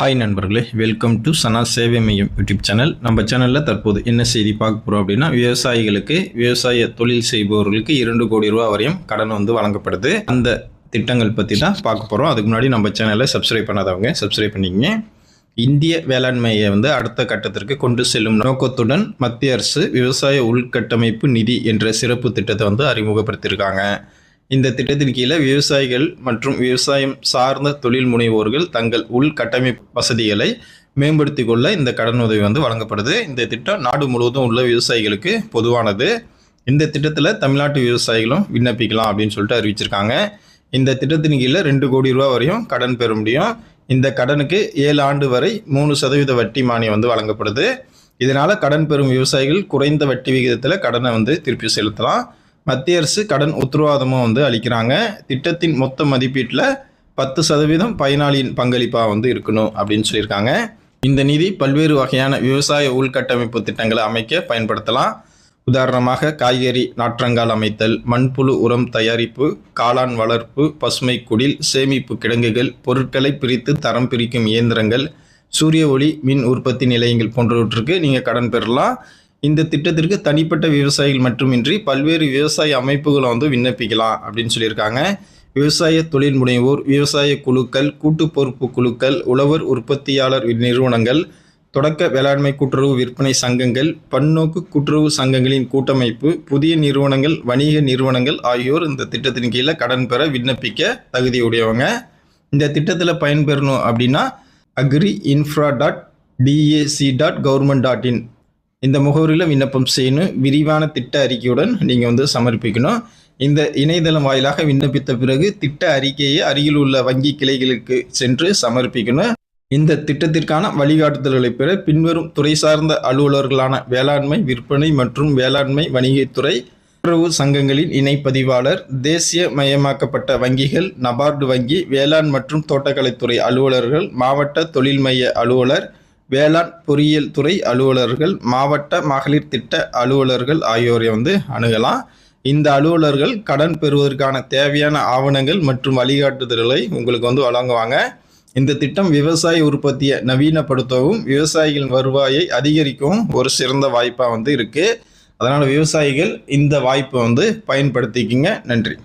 Hi நண்பர்களே welcome to சனா சேவை மையம் யூடியூப் சேனல் நம்ம சேனலில் தற்போது என்ன செய்தி பார்க்க போகிறோம் அப்படின்னா விவசாயிகளுக்கு விவசாய தொழில் செய்பவர்களுக்கு இரண்டு கோடி ரூபா வரையும் கடன் வந்து வழங்கப்படுது. அந்த திட்டங்கள் பற்றி தான் பார்க்க போகிறோம் அதுக்கு முன்னாடி நம்ம சேனலை சப்ஸ்கிரைப் பண்ணாதவங்க சப்ஸ்கிரைப் பண்ணிக்கங்க. இந்திய வேளாண்மையை வந்து அடுத்த கட்டத்திற்கு கொண்டு செல்லும் நோக்கத்துடன் மத்திய அரசு விவசாய உள்கட்டமைப்பு நிதி என்ற சிறப்பு திட்டத்தை வந்து அறிமுகப்படுத்தியிருக்காங்க. இந்த திட்டத்தின் கீழே விவசாயிகள் மற்றும் விவசாயம் சார்ந்த தொழில் முனைவோர்கள் தங்கள் உள்கட்டமைப்பு வசதிகளை மேம்படுத்தி கொள்ள இந்த கடன் உதவி வந்து வழங்கப்படுது. இந்த திட்டம் நாடு முழுவதும் உள்ள விவசாயிகளுக்கு பொதுவானது. இந்த திட்டத்தில் தமிழ்நாட்டு விவசாயிகளும் விண்ணப்பிக்கலாம் அப்படின்னு சொல்லிட்டு அறிவிச்சிருக்காங்க. இந்த திட்டத்தின் கீழே ரெண்டு கோடி ரூபா வரையும் கடன் பெற முடியும். இந்த கடனுக்கு ஏழு ஆண்டு வரை மூணு சதவீத வட்டி மானியம் வந்து வழங்கப்படுது. இதனால் கடன் பெறும் விவசாயிகள் குறைந்த வட்டி விகிதத்தில் கடனை வந்து திருப்பி செலுத்தலாம். மத்திய அரசு கடன் உத்தரவாதமும் வந்து அளிக்கிறாங்க. திட்டத்தின் மொத்த மதிப்பீட்டில் பத்து சதவீதம் பயனாளியின் பங்களிப்பாக வந்து இருக்கணும் அப்படின்னு சொல்லியிருக்காங்க. இந்த நிதி பல்வேறு வகையான விவசாய உள்கட்டமைப்பு திட்டங்களை அமைக்க பயன்படுத்தலாம். உதாரணமாக காய்கறி நாற்றங்கால் அமைத்தல் மண்புழு உரம் தயாரிப்பு காளான் வளர்ப்பு பசுமை குடில் சேமிப்பு கிடங்குகள் பொருட்களை பிரித்து தரம் பிரிக்கும் இயந்திரங்கள் சூரிய ஒளி மின் உற்பத்தி நிலையங்கள் போன்றவற்றுக்கு நீங்கள் கடன் பெறலாம். இந்த திட்டத்திற்கு தனிப்பட்ட விவசாயிகள் மட்டுமின்றி பல்வேறு விவசாய அமைப்புகளை வந்து விண்ணப்பிக்கலாம் அப்படின்னு சொல்லியிருக்காங்க. விவசாய தொழில் முனைவோர் விவசாய குழுக்கள் கூட்டு பொறுப்பு குழுக்கள் உழவர் உற்பத்தியாளர் நிறுவனங்கள் தொடக்க வேளாண்மை கூட்டுறவு விற்பனை சங்கங்கள் பன்னோக்கு கூட்டுறவு சங்கங்களின் கூட்டமைப்பு புதிய நிறுவனங்கள் வணிக நிறுவனங்கள் ஆகியோர் இந்த திட்டத்தின் கீழே கடன் பெற விண்ணப்பிக்க தகுதியுடையவங்க. இந்த திட்டத்தில் பயன்பெறணும் அப்படின்னா agri infra dot DAC dot government dot in இந்த முகவரியில் விண்ணப்பம் செய்யணும். விரிவான திட்ட அறிக்கையுடன் நீங்கள் வந்து சமர்ப்பிக்கணும். இந்த இணையதளம் வாயிலாக விண்ணப்பித்த பிறகு திட்ட அறிக்கையை அருகில் உள்ள வங்கி கிளைகளுக்கு சென்று சமர்ப்பிக்கணும். இந்த திட்டத்திற்கான வழிகாட்டுதல்களை பெற பின்வரும் துறை சார்ந்த அலுவலர்களான வேளாண்மை விற்பனை மற்றும் வேளாண்மை வணிகத்துறை கூட்டுறவு சங்கங்களின் இணைப்பதிவாளர் தேசிய மயமாக்கப்பட்ட வங்கிகள் நபார்டு வங்கி வேளாண் மற்றும் தோட்டக்கலைத்துறை அலுவலர்கள் மாவட்ட தொழில் மைய அலுவலர் வேளாண் பொறியியல் துறை அலுவலர்கள் மாவட்ட மகளிர் திட்ட அலுவலர்கள் ஆகியோரை வந்து அணுகலாம். இந்த அலுவலர்கள் கடன் பெறுவதற்கான தேவையான ஆவணங்கள் மற்றும் வழிகாட்டுதல்களை உங்களுக்கு வந்து வழங்குவாங்க. இந்த திட்டம் விவசாய உற்பத்தியை நவீனப்படுத்தவும் விவசாயிகளின் வருவாயை அதிகரிக்கவும் ஒரு சிறந்த வாய்ப்பாக வந்து இருக்குது அதனால் விவசாயிகள் இந்த வாய்ப்பை வந்து பயன்படுத்திக்கிங்க. நன்றி.